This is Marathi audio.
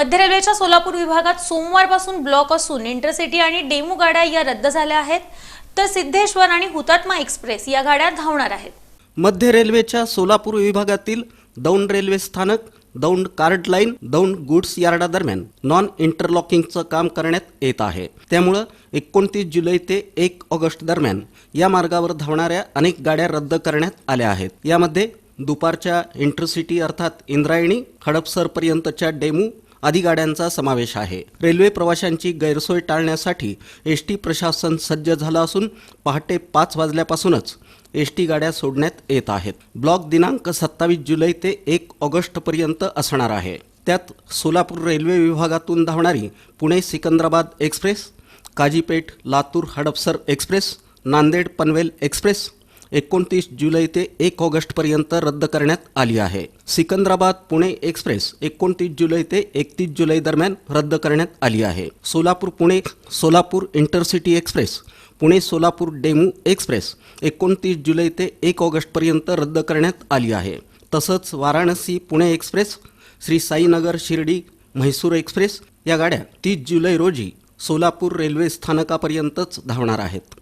मध्य रेल्वेच्या सोलापूर विभागात सोमवारपासून ब्लॉक असून इंटरसिटी आणि डेमू गाड्या या रद्द झाल्या आहेत. तर सिद्धेश्वर आणि हुतात्मा एक्सप्रेस या गाड्या धावणार आहेत. मध्य रेल्वेच्या सोलापूर विभागातील दौंड रेल्वे स्थानक Daund chord line Daund goods यार्डादरम्यान non इंटरलॉकिंगचं काम करण्यात येत आहे. त्यामुळं एकोणतीस जुलै ते एक ऑगस्ट दरम्यान या मार्गावर धावणाऱ्या अनेक गाड्या रद्द करण्यात आल्या आहेत. यामध्ये दुपारच्या इंटरसिटी अर्थात इंद्रायणी हडपसरपर्यंतच्या डेमू आदी गाड्यांचा समावेश आहे. रेल्वे प्रवाशांची गैरसोय टाळण्यासाठी एस टी प्रशासन सज्ज झालं असून पहाटे पाच वाजल्यापासूनच एस टी गाड्या सोडण्यात येत आहेत. ब्लॉक दिनांक सत्तावीस जुलै ते एक ऑगस्टपर्यंत असणार आहे. त्यात सोलापूर रेल्वे विभागातून धावणारी Pune Secunderabad express Kazipet Latur Hadapsar express Nanded Panvel express एकोणतीस जुलै ते एक ऑगस्टपर्यंत रद्द करण्यात आली आहे. सिकंदराबाद पुणे एक्सप्रेस एकोणतीस जुलै ते एकतीस जुलै दरम्यान रद्द करण्यात आली आहे. Solapur Pune Solapur intercity express Pune Solapur DEMU express एकोणतीस जुलै ते एक ऑगस्टपर्यंत रद्द करण्यात आली आहे. तसंच वाराणसी पुणे एक्सप्रेस श्री साईनगर शिर्डी म्हैसूर एक्सप्रेस या गाड्या तीस जुलै रोजी सोलापूर रेल्वे स्थानकापर्यंतच धावणार आहेत.